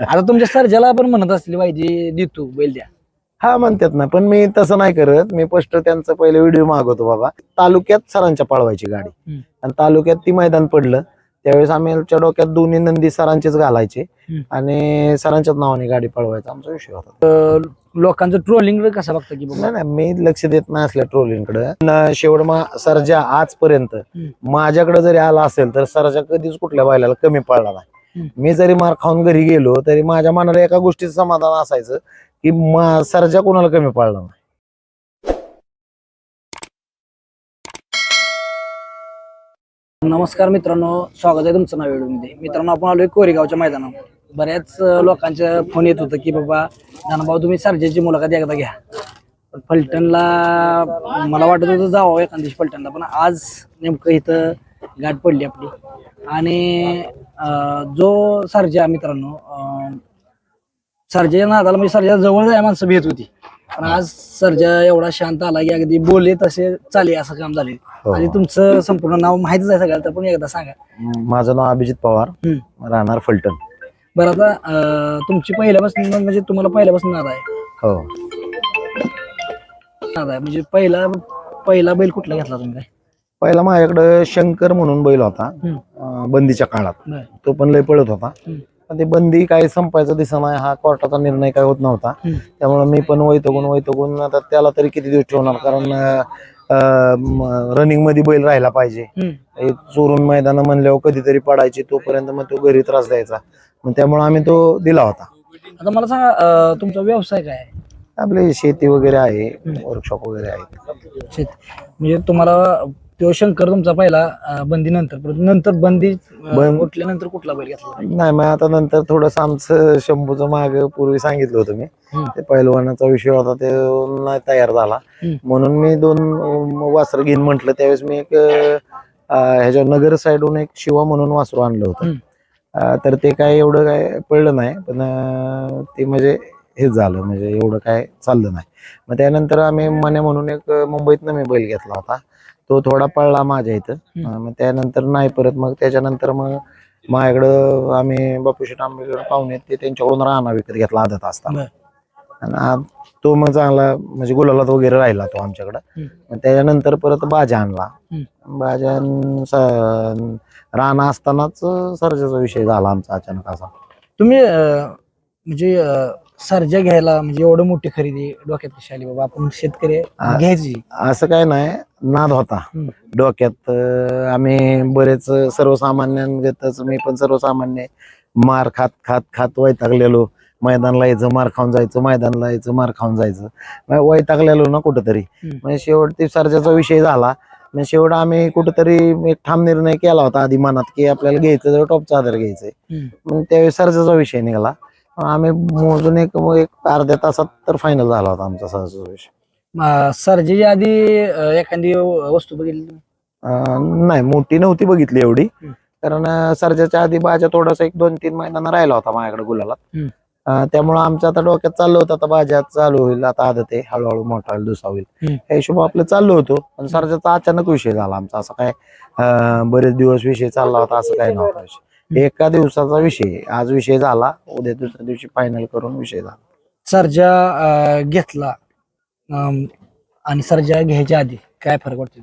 आता तुमच्या सर्जाला पण म्हणत असतील पाहिजे देतो बैल द्या. हा म्हणतात ना पण मी तसं नाही करत. मी स्पष्ट त्यांचं पहिले व्हिडिओ मागवतो बाबा. तालुक्यात सरांच्या पळवायची गाडी. हम्म. आणि तालुक्यात ती मैदान पडलं. त्यावेळेस आम्ही आमच्या डोक्यात दोन्ही नंदी सरांचेच घालायचे. हम्म. आणि सरांच्याच नावाने गाडी पळवायचा आमचा विषय होता. लोकांचं ट्रोलिंग कसं बघतं की बाबा नाही नाही मी लक्ष देत नाही असल्या ट्रोलिंगकडे शेवट मा सरजा आजपर्यंत माझ्याकडे जरी आला असेल तर सरजा कधीच कुठल्या बैलाला कमी पडला नाही. मी जरी मार खाऊन घरी गेलो तरी माझ्या मनाला एका गोष्टीचं समाधान असायचं की मा- सरजा कोणाला कमी पडला नाही. नमस्कार मित्रांनो स्वागत आहे तुमचं नाव व्हिडिओमध्ये. मित्रांनो आपण आलोय कोरेगावच्या मैदानावर. बऱ्याच लोकांच्या फोन येत होतं की बाबा धनभाऊ तुम्ही सर्जेची मुलाखत एकदा घ्या. पण फलटणला मला वाटत होतं जावं एखाद दिवशी फलटणला पण आज नेमकं इथं गाठ पडली आपली. आणि जो सर्जा मित्रांनो अं, सर्जेच्या नादाला म्हणजे सर्जा जवळ जाय माणसं भेट होती. पण आज सर्जा एवढा शांत आला की अगदी बोलले तसे चाले असं काम झाले. हो. आणि तुमचं संपूर्ण नाव माहितीच आहे सगळ्याला तर पण एकदा सांगा. माझं नाव अभिजित पवार. राहणार फलटण. बरं आता तुमची पहिल्यापासून म्हणजे तुम्हाला पहिल्यापासून नाद आहे. हो. नाद आहे. म्हणजे पहिला पहिला बैल कुठला घेतला तुम्ही पहिला माझ्याकडे शंकर म्हणून बैल होता. बंदीच्या काळात. बरं. तो पण लय पळत होता. हम्म. पण ते बंदी काय संपायचं नाही. हा कोर्टाचा निर्णय काय होत नव्हता. हम्म. त्यामुळे मी पण वैतगून वैतगून आता त्याला तरी किती दिवस ठेवणार? कारण रनिंगमध्ये बैल राहिला पाहिजे. हम्म. हे चोरून मैदान म्हणल्यावर कधीतरी पडायची तोपर्यंत मग तो घरी त्रास द्यायचा. मग त्यामुळे आम्ही तो दिला होता. आता मला सांगा अं, तुमचा व्यवसाय काय आहे? आपली शेती वगैरे आहे वर्कशॉप वगैरे आहे. शेती म्हणजे तुम्हाला तो शंकर तुमचा पहिला अं, बंदी नंतर परत नंतर बंदी अं, बंद- उठल्यानंतर कुठला बैल घेतला? नाही मग आता नंतर थोडस आमचं शंभूचं माग पूर्वी सांगितलं होतं मी. हम्म. ते पहिलवानाचा विषय होता ते नाही तयार झाला. हम्म. म्हणून मी दोन वासर घेईन म्हटलं. त्यावेळेस मी एक अं, ह्याच्या नगर साईडहून एक शिवा म्हणून वासरू आणलं होतं. हम्म. अं, तर ते काय एवढं काय पडलं नाही पण अं, ते म्हणजे हेच झालं म्हणजे एवढं काय चाललं नाही. मग त्यानंतर आम्ही मने म्हणून एक अं, मुंबईतनं मी बैल घेतला होता. तो थोडा पडला माझ्या इथं. अं, मग त्यानंतर नाही परत मग त्याच्यानंतर मग माझ्याकडं आम्ही बापूशी आंबेकडे पाहुणे ते त्यांच्याकडून राणा विकत घेतला आदत असताना. आणि आ- तो मग चांगला म्हणजे गुलालात वगैरे राहिला तो आमच्याकडं. मग त्याच्यानंतर परत बाजा आणला. बाजा अन स- राणा असतानाच सर्जाचा विषय झाला आमचा अचानक असा तुम्ही अं, म्हणजे अं, सर्जा घ्यायला म्हणजे एवढं मोठी खरेदी डोक्यात कशी आली बाबा आपण शेतकरी आ- घ्यायची. असं काय नाही नाद होता. हम्म. डोक्यात अं, आम्ही बरेच सर्वसामान्यांगतच मी पण सर्वसामान्य मार खात खात खात वैतागलेलो. मैदानला यायचं मार खाऊन जायचं मैदानला यायचं मार खाऊन जायचं. मग वैतागलेलो ना कुठंतरी. हम्म. म्हणजे शेवट ते सर्जाचा विषय झाला. मग शेवट आम्ही कुठंतरी एक ठाम निर्णय केला होता आधी मनात की आपल्याला घ्यायचं तर टॉपचा आधार घ्यायचंय. हम्म. मग त्यावेळी सर्जाचा विषय निघाला. आम्ही मोजून एक एक अर्ध्या तासात तर फायनल झाला होता आमचा विषय अं, सर्जेच्या आधी अं, एखादी वस्तू बघितली तुम्ही? अं, नाही मोठी नव्हती बघितली एवढी हम्म. कारण अं, सर्जाच्या आधी बाजा थोडासा एक दोन तीन महिन्यांना राहिला होता माझ्याकडे गुलाला हम्म. त्यामुळे आमचं आता डोक्यात चाललं होतं आता बाजा चालू होईल आता आदत आहे हळूहळू मोठा होईल दुसरा होईल हम्म. या हिशोब आपलं चाललो होतो पण सर्जाचा अचानक विषय झाला आमचा असं काय अं, बरेच दिवस विषय चालला होता असं काय नव्हता विषय एका दिवसाचा विषय. आज विषय झाला उद्या दुसऱ्या दिवशी फायनल करून विषय झाला. सर्जा अं, घेतला. अं, आणि सर्जा घ्यायच्या आधी काय फरक वाटतो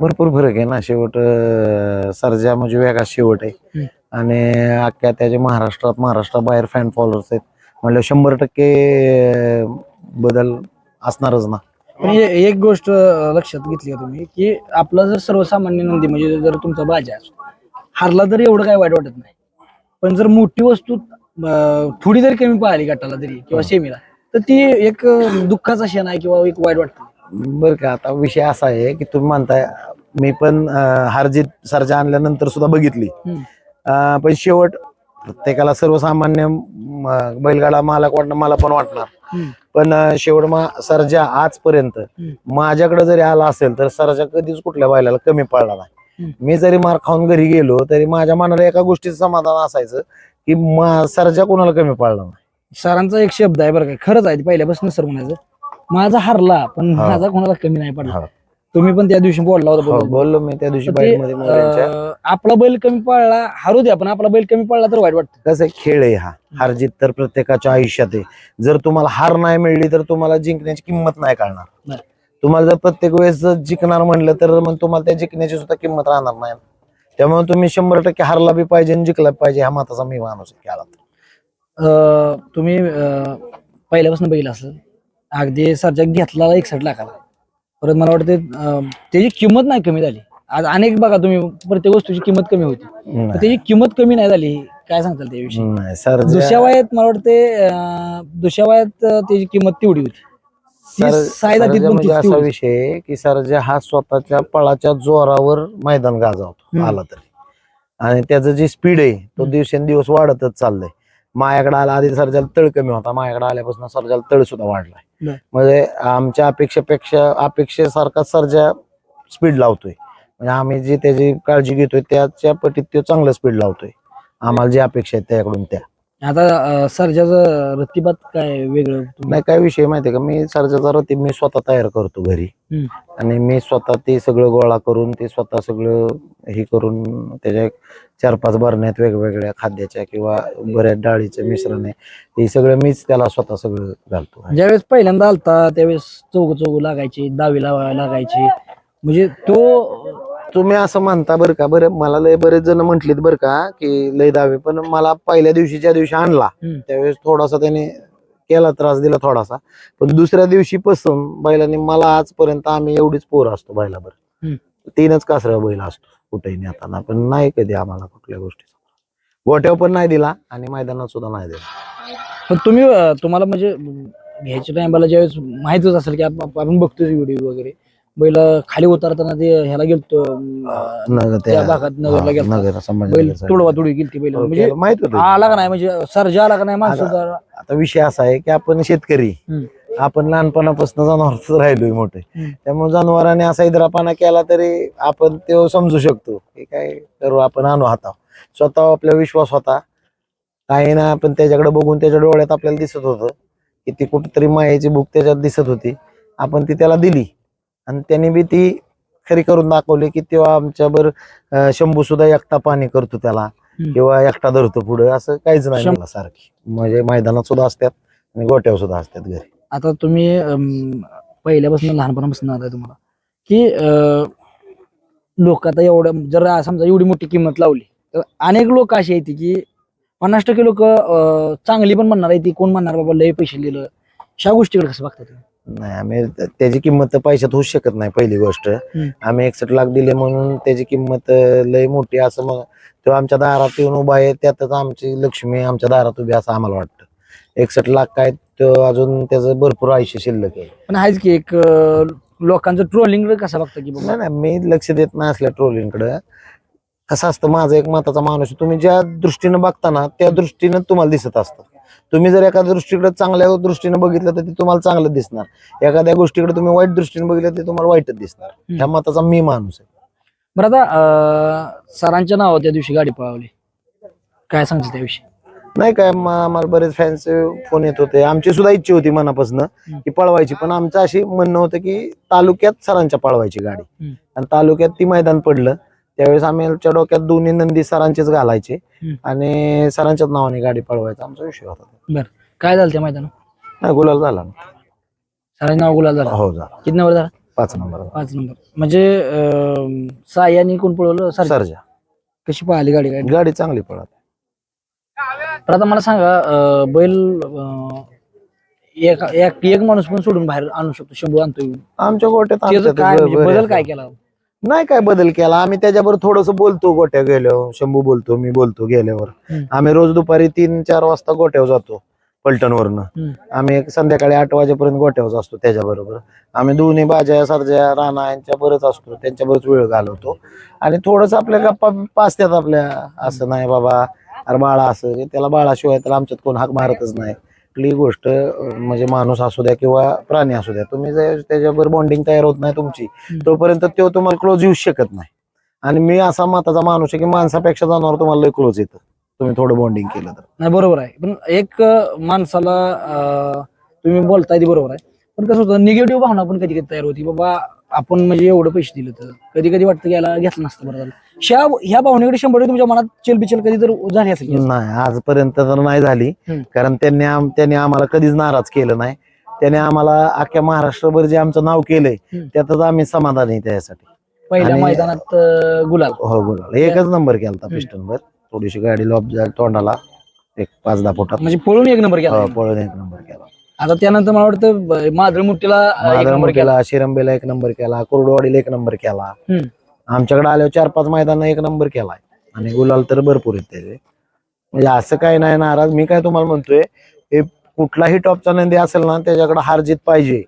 भरपूर फरक आहे ना. शेवट अं, सर्जा म्हणजे वेगळा शेवट आहे. आणि अख्ख्या त्याच्या महाराष्ट्रात महाराष्ट्राबाहेर फॅन फॉलोअर्स आहेत. म्हणलं शंभर टक्के अं, बदल असणारच ना. पण हे- एक गोष्ट अं, लक्षात घेतली का तुम्ही? की आपला जर सर्वसामान्य नंदी म्हणजे जर तुमचा बाजा असो हारला तर एवढं काय वाईट वाटत नाही पण जर मोठी वस्तू अं, थोडी जरी कमी पाहिली गटाला तरी किंवा सेमीला तर ती एक अं, दुःखाचा क्षण आहे किंवा एक वाईट वाटतं बर का आता विषय असा आहे की तुम्ही म्हणताय मी पण हारजीत सर्जा आणल्यानंतर सुद्धा बघितली हम्म. अं, पण शेवट प्रत्येकाला सर्वसामान्य म, बैलगाडा मालक वाटणं मला पण वाटणार हम्म. पण अं, शेवट मग सर्जा आजपर्यंत. माझ्याकडे जरी आला असेल तर सर्जा कधीच कुठल्या बैलाला कमी पडला नाही. मी जरी मार खाऊन घरी गेलो तरी माझ्या मनाला एका गोष्टीचं समाधान असायचं की मा- कोणाला कमी पडला नाही सरांचा एक शब्द आहे बरं का खरंच आहे ते पहिल्यापासून सर म्हणायचं माझा हरला पण हा. माझा कोणाला कमी नाही पडला हा. तुम्ही पण त्या दिवशी बोलला होता हो, बरोबर. बोललो मी त्या दिवशी तर ते, बाईकमध्ये मोऱ्यांच्या. अं, आपला बैल कमी पडला हरू द्या पण आपला बैल कमी पडला तर वाईट वाटतं कसं आहे, खेळ आहे हा हार जीत तर प्रत्येकाच्या आयुष्यात आहे जर तुम्हाला हार नाही मिळली तर तुम्हाला जिंकण्याची किंमत नाही कळणार. तुम्हाला जर प्रत्येक वेळेस जर जिंकणार म्हणलं तर मग तुम्हाला त्या जिंकण्याची सुद्धा किंमत राहणार नाही. त्यामुळे तुम्ही शंभर टक्के हारला बी पाहिजे आणि जिंकला पाहिजे हा मताचा मी माणूस आहे खेळात अं, तुम्ही अं, पहिल्यापासून बघितलं असं अगदी सरच्या घेतला एकसठ लाखाला. परत मला वाटतं अं, त्याची किंमत नाही कमी झाली. आज अनेक बघा तुम्ही प्रत्येक वस्तूची किंमत कमी होती. पण नाही. त्याची किंमत कमी नाही झाली काय सांगताल त्याविषयी? नाही, सर दुसऱ्या वयात मला वाटते अं, दुसऱ्या वयात अं, त्याची किंमत तेवढी होती. सर- सरजा म्हणजे असा. विषय आहे की सरजा हा स्वतःच्या पळाच्या जोरावर मैदान गाजवतो हम्म. आला तरी आणि त्याचं जे स्पीड आहे तो हम्म. दिवसेंदिवस वाढतच चाललंय माझ्याकडे आला आधी सरजाला तळ कमी होता माझ्याकडे आल्यापासून सरजाला तळ सुद्धा वाढलाय. म्हणजे आमच्या अपेक्षेपेक्षा अपेक्षेसारखा सरजा स्पीड लावतोय म्हणजे आम्ही जी त्याची काळजी घेतोय त्याच्या पटीत तो चांगलं स्पीड लावतोय आम्हाला जी अपेक्षा आहे त्याकडून त्या आता सरजाचं रत्तीबात काय वेगळं नाही काय विषय माहितीये का? मी सर्जाचा रती मी स्वतः तयार करतो घरी. हम्म. आणि मी स्वतः ते सगळं गोळा करून ते स्वतः सगळं हे करून त्याच्या एक चार पाच भरण्यात वेगवेगळ्या खाद्याच्या किंवा बऱ्याच डाळीचं मिश्रण आहे हे सगळं मीच त्याला स्वतः सगळं घालतो. ज्यावेळेस पहिल्यांदा आलता त्यावेळेस चौग चौग लागायची दावी लावायला लागायची. म्हणजे तो तुम्ही असं म्हणता बरं का बरं मला लय बरेच जण म्हटलीत बरं का की लय दावे पण मला पहिल्या दिवशी ज्या दिवशी आणला. हम्म. त्यावेळेस थोडासा त्याने केला त्रास दिला थोडासा. पण दुसऱ्या दिवशी पासून बैलाने मला आजपर्यंत आम्ही एवढीच पोर असतो बैलाबर हम्म. तीनच कासऱ्या बैल असतो कुठेही नेताना पण नाही कधी आम्हाला कुठल्या गोष्टी गोट्यावर पण नाही दिला आणि मैदानात सुद्धा नाही दिला. पण तुम्ही अं, तुम्हाला म्हणजे अं, घ्यायच्या टायमाला ज्यावेळेस माहितच असेल की आप- आप- आपण बघतोय व्हिडिओ वगैरे. बैल खाली उतरताना ते ह्याला गेलतो नगर त्या भागात नगरला गेलता. नगर बैल तुडवा तुडवी गेलती बैल. म्हणजे माहीत होत. आला का नाही? म्हणजे सरजा आला का नाही माणसं आता विषय असा आहे की आपण शेतकरी. आपण लहानपणापासून जनावरच राहिलोय मोठे. त्यामुळे जनावरांनी असा इद्रापाना केला तरी आपण ते समजू शकतो की काय करू आपण आणू हाता स्वतः आपला विश्वास होता. काही ना आपण त्याच्याकडे बघून त्याच्या डोळ्यात आपल्याला दिसत होतं की ती कुठेतरी मायाची भूक त्याच्यात दिसत होती. आपण ती त्याला दिली. आणि त्याने बी ती खरी करून दाखवली की तेव्हा आमच्याबर अं, शंभू सुद्धा एकटा पाणी करतो त्याला. किंवा एकटा धरतो पुढे. असं काहीच नाही मला सारखी. म्हणजे मैदानात सुद्धा असतात आणि गोट्यावर सुद्धा असतात घरी. आता तुम्ही पहिल्यापासून लहानपणापासून आता तुम्हाला. की लोक आता एवढं जर समजा एवढी मोठी किंमत लावली तर अनेक लोक अशी आहेत की पन्नास टक्के लोक चांगली पण म्हणणार आहे ती कोण म्हणणार बाबा लय पैसे दिलं. ह्या गोष्टीकडे कसं बघता तुम्ही? नाही आम्ही त्याची किंमत पैशात होऊच शकत नाही पहिली गोष्ट. आम्ही एकसठ लाख दिले म्हणून त्याची किंमत लय मोठी असं मग तो आमच्या दारात येऊन उभा आहे त्यातच आमची लक्ष्मी आमच्या दारात उभी असं आम्हाला वाटतं. एकसठ लाख काय तो अजून त्याचं भरपूर आयुष्य शिल्लक आहे. पण आहेच की एक लोकांचं ट्रोलिंग कसं बघता की नाही नाही मी लक्ष देत नाही असल्या ट्रोलिंगकडे कसं असतं माझा एक मताचा माणूस. तुम्ही ज्या दृष्टीनं बघताना त्या दृष्टीनं तुम्हाला दिसत असतं. तुम्ही जर एखाद्या दृष्टीकडे चांगल्या दृष्टीने बघितलं तर ते तुम्हाला चांगलं दिसणार. एखाद्या गोष्टीकडे तुम्ही वाईट दृष्टीने बघितलं तर ते तुम्हाला वाईटच दिसणार. ह्या मताचा मी माणूस आहे. बरं आता सरांच्या नावावर त्या दिवशी गाडी पळवली. काय सांगते त्याविषयी? नाही काय आम्हाला बरेच फॅन्स फोन येत होते. आमची सुद्धा इच्छा होती मनापासून की पळवायची पण आमचं अशी म्हणणं होतं की तालुक्यात सरांच्या पळवायची गाडी. आणि तालुक्यात ती मैदान पडलं. त्यावेळेस आम्ही आमच्या डोक्यात दोन्ही नंदी सरांचेच घालायचे. आणि सरांच्याच नावाने गाडी पळवायचा आमचा विषय होता. काय झालं त्या मैदानात? नाही गुलाल झाला ना. सरांच्या नाव गुलाल झाला. हो झाला. किती नंबर झाला? पाच नंबर पाच नंबर. म्हणजे अं, सायानी कोण पळवलं? सर सरजा. कशी पळाली गाडी? गाडी? गाडी चांगली पळत तर आता मला सांगा अं, बैल अं, एक एक एक माणूस पण सोडून बाहेर आणू शकतो शंभू आणतो येऊन. आमच्या गोट्यात त्याचं काय म्हणजे बदल काय केला? नाही काय बदल केला. आम्ही त्याच्याबरोबर थोडस बोलतो गोट्या गेल्यावर. शंभू बोलतो मी बोलतो गेल्यावर. आम्ही रोज दुपारी तीन चार वाजता गोट्यावर जातो पलटणवरनं. आम्ही संध्याकाळी आठ वाजेपर्यंत गोट्यावर असतो त्याच्याबरोबर. आम्ही दोन्ही बाज्या सरज्या राणा यांच्या बरंच असतो त्यांच्याबरोच वेळ घालवतो. आणि थोडस आपल्या गप्पा पाचत्यात आपल्या असं नाही बाबा अरे बाळा असं त्याला बाळाशिवाय तर आमच्यात कोण हाक मारतच नाही. कुठली गोष्ट म्हणजे माणूस असू द्या किंवा प्राणी असू द्या तुम्ही जर त्याच्याबरोबर बॉन्डिंग तयार होत नाही तुमची तोपर्यंत तो तुम्हाला क्लोज येऊ शकत नाही. आणि मी असा मताचा माणूस आहे की माणसापेक्षा जनावर तुम्हाला लय क्लोज येतं. तुम्ही थोडं बॉन्डिंग केलं तर. नाही बरोबर आहे. पण एक माणसाला तुम्ही बोलताय ते बरोबर आहे. पण कसं होतं निगेटिव्ह भावना पण कधी कधी तयार होती. बाबा आपण म्हणजे एवढं पैसे दिले तर कधी कधी वाटतं की याला घेतलं नसतं बरं झालं. ह्या ह्या भावनेकडे शंभर तुमच्या मनात चलबिचल कधी तर झाली असेल की? नाही आजपर्यंत तर नाही झाली. हम्म. कारण त्यांनी आम- त्यांनी आम्हाला कधीच नाराज केलं नाही. त्याने आम्हाला अख्ख्या महाराष्ट्रभर जे आमचं नाव केलंय हम्म. त्यातच आम्ही समाधानी आहे त्यासाठी. पहिल्या आणि- मैदानात अं, गुलाल. हो बोला एकच नंबर केला हम्म. पिस्टनवर. थोडीशी गाडी लॉब झाली तोंडाला. एक पाच दहा फुटात. म्हणजे पळून एक नंबर केला. हो, पळून एक नंबर केला. आता त्यानंतर मला वाटतं मादळ मुठीला केला. शिरंबेला एक नंबर केला कुरडवाडीला एक नंबर केला. आमच्याकडे आल्यावर चार पाच मैदान एक नंबर केलाय. आणि गुलाल तर भरपूर आहेत त्याचे. म्हणजे असं काही नाही नाराज. मी काय तुम्हाला म्हणतोय हे कुठलाही टॉपचा नंदी असेल ना त्याच्याकडे हार जीत पाहिजे.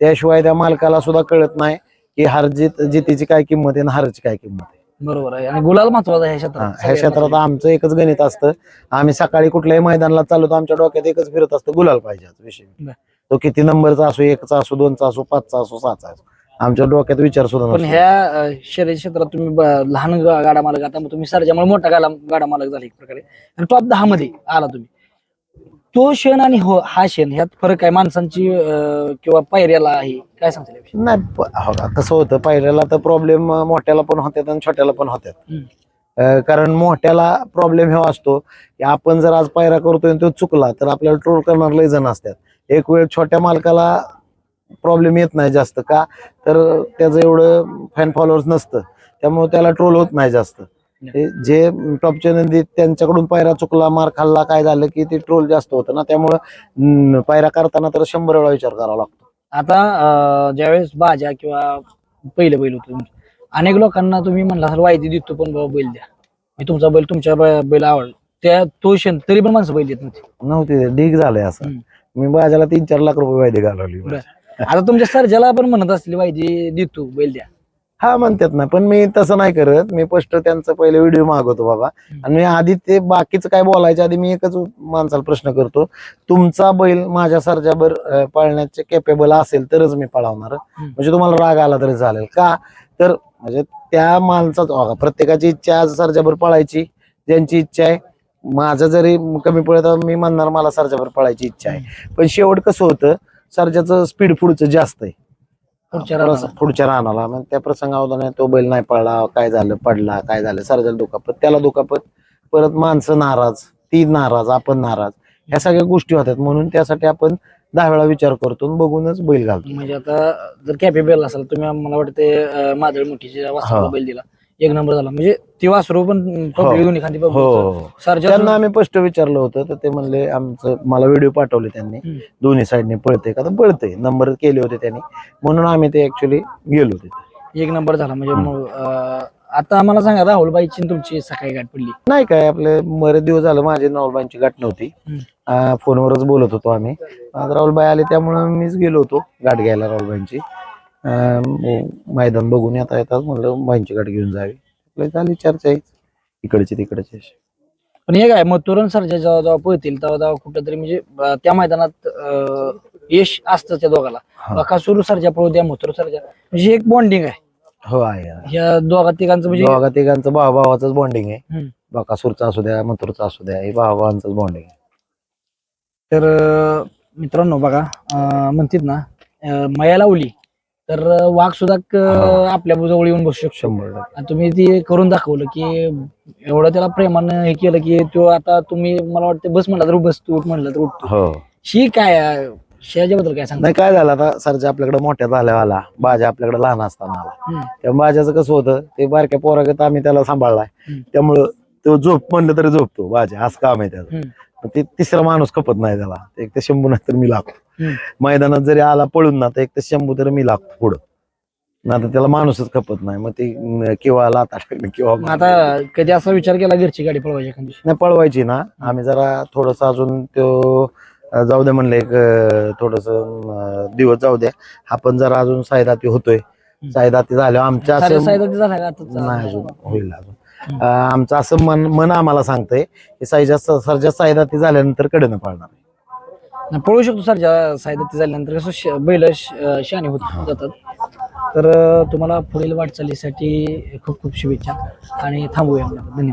त्याशिवाय त्या मालकाला सुद्धा कळत नाही की हार जीत जितीची काय किंमत आहे आणि हारची काय किंमत आहे. बरोबर आहे. आणि गुलाल महत्त्वाचा ह्या हा, क्षेत्रात ह्या क्षेत्रात आमचं एकच गणित असतं. आम्ही सकाळी कुठल्याही मैदानाला चाललो तर आमच्या डोक्यात एकच फिरत असतं गुलाल पाहिजे आज विषय. बर. तो किती नंबरचा असो एकचा असो दोनचा असो पाचचा असो सहाचा असो. आमच्या डोक्यात विचार सुद्धा पण नसतो. ह्या अं, शर्यत क्षेत्रात तुम्ही ब- लहान गा- गाडा मालक आता मग तुम्ही सरजामुळे मोठा गाडा गाडा मालक झाला एक प्रकारे. आणि टॉप दहा मध्ये आला तुम्ही. तो क्षण आणि हो हा क्षण ह्यात फरक आहे माणसांची अं, किंवा पायऱ्याला आहे? काय सांगता येईल याविषयी? नाही प- हो कसं होतं. पहिल्याला तर प्रॉब्लेम मोठ्याला पण होतात आणि छोट्याला पण होतात हम्म. अं, कारण मोठ्याला प्रॉब्लेम हे असतो की आपण जर आज पायरा करतोय आणि तो चुकला तर आपल्याला ट्रोल करणार लय जण असतात एक वेळ छोट्या मालकाला प्रॉब्लेम येत नाही जास्त का? तर त्याचं एवढं फॅन फॉलोअर्स नसतं. त्यामुळे त्याला ट्रोल होत नाही जास्त. जे टॉपचे नंदी त्यांच्याकडून पायरा चुकला मार खाल्ला काय झालं की ते ट्रोल जास्त होतं ना त्यामुळं पायरा करताना तर शंभर वेळा विचार करावा लागतो. आता ज्यावेळेस बाजा किंवा पहिलं बैल होतं तुमचं, अनेक लोकांना तुम्ही म्हणला असाल वायदी देतो पण बाबा बैल द्या. मी तुमचा बैल तुमच्या ब- बैल आवड त्या तो क्षण तरी पण माणसं बैल देत नव्हती. नव्हती ढीग झालंय असं. मी बाजाला तीन चार लाख रुपये वायदे घालवली. आता तुमच्या सर्जाला पण म्हणत असलेली वायदी देतो बैल द्या. हा म्हणतात ना पण मी तसं नाही करत. मी स्पष्ट त्यांचं पहिले व्हिडिओ मागवतो बाबा. आणि मी आधी ते बाकीचं काय बोलायच्या आधी मी एकच माणसाला प्रश्न करतो. तुमचा बैल माझ्या सर्जाबर अं, पाळण्याचे कॅपेबल असेल तरच मी पळवणार. म्हणजे तुम्हाला राग आला तरी चालेल. का? तर म्हणजे त्या माणसाच प्रत्येकाची इच्छा आज सर्जाबर पळायची ज्यांची इच्छा आहे. माझं जरी कमी पडत मी म्हणणार मला सर्जाबर पळायची इच्छा आहे. पण शेवट कसं होतं सर्जाचं स्पीड पुढचं जास्त आहे. पुढच्या. पुढच्या रानाला मग त्या प्रसंगावधाने तो बैल नाही पडला काय झालं पडला काय झालं सर्जाला दुखापत त्याला दुखापत परत माणसं नाराज ती नाराज आपण नाराज ह्या सगळ्या गोष्टी होतात म्हणून त्यासाठी आपण दहा वेळा विचार करतो बघूनच बैल घालतो म्हणजे आता जर कॅपेबल असेल तुम्ही मला वाटते मादळ हा. बैल दिला एक नंबर झाला. म्हणजे ती वासरू पण हो. पब्लिक दोन्ही खांदी हो. सर्जा त्यांना आम्ही स्पष्ट विचारलं होतं तर ते म्हणले आमचं मला व्हिडिओ पाठवले त्यांनी. हम्म. दोन्ही साईडने पळते का? तर पळते नंबर केले होते त्यांनी. म्हणून आम्ही ते ऍक्च्युली गेलो तिथे. एक नंबर झाला. म्हणजे मग, अं, आता आम्हाला सांगा राहुल बाईची आणि तुमची सकाळी गाठ पडली. नाही काय आपले बरेच दिवस झालं माझी राहुलबाईंची गाठ नव्हती. हम्म. अं, फोनवरच बोलत होतो आम्ही. आज राहुलबाई आले त्यामुळे मीच गेलो होतो गाठ घ्यायला राहुलबाईंची. मैदान बघून येता येतात म्हणलं बाईंची गाठ घेऊन जावी झाली चर्चा आहे इकडची तिकडची अशी. पण हे काय मग तुरण सरजा जेव्हा जेव्हा पळतील तेव्हा तेव्हा कुठंतरी म्हणजे अं, त्या मैदानात अं, यश असतं त्या दोघाला. बकासूर सरजा पळू द्या मथुर सरजा म्हणजे एक बॉन्डिंग आहे हो आहे आहे. ह्या दोघा तिघांचं म्हणजे दोघा तिघांचं भावा भावाचंच बॉन्डिंग आहे हम्म. बकासूरचा असू द्या मथुरचा असू द्या हे भावा भावांचंच बॉन्डिंग आहे तर अं, मित्रांनो बघा अं, म्हणतात ना अं, मया लावली तर वाघ सुद्धा क-. आपल्या जवळ येऊन बसू शकतो शंभर टक्के. आणि तुम्ही ते करून दाखवलं की एवढं त्याला प्रेमानं हे केलं की तो आता तुम्ही मला वाटतं बस म्हणला तर बस तू उठ म्हणलं तर उठतो हो ही काय शेजाबद्दल काय सांगता नाही काय झालं आता सरच्या आपल्याकडे मोठ्या झाल्या आला बाजा आपल्याकडे लहान असताना आला हम्म. त्या बाजाचं कसं होतं ते बारक्या पोरागत आम्ही त्याला सांभाळलाय हम्म. त्यामुळं तो झोप म्हणलं तरी झोपतो बाजा असं काम आहे त्याचं हम्म. पण ते तिसरा माणूस खपत नाही त्याला एक तर शंभू नाही तर मी लागतो. मैदानात जरी आला पळून ना तर एक तर शंभू तर मी लागतो पुढं. ना तर त्याला माणूसच खपत नाही मग ती किंवा लाता टाकणं किंवा आता कधी असा विचार केला घरची गाडी पळवायची एखादी? नाही पळवायची ना. आम्ही जरा थोडस अजून तो जाऊ दे म्हणलं एक थोडस दिवस जाऊ द्या आपण जरा अजून सायदाती होतोय. सायदाती झाल्यावर आमच्या? नाही अजून होईल अजून. आमचं असं मन मन आम्हाला सांगतंय की साईजा सरजा सायदाती झाल्यानंतर कडनं पळणार नाही, पळू शकतो सर ज्या साईदाती झाल्यानंतर कसं श- बैल श- शाने होत जातात. तर अं, तुम्हाला पुढील वाटचालीसाठी खूप खूप शुभेच्छा आणि थांबूया. धन्यवाद.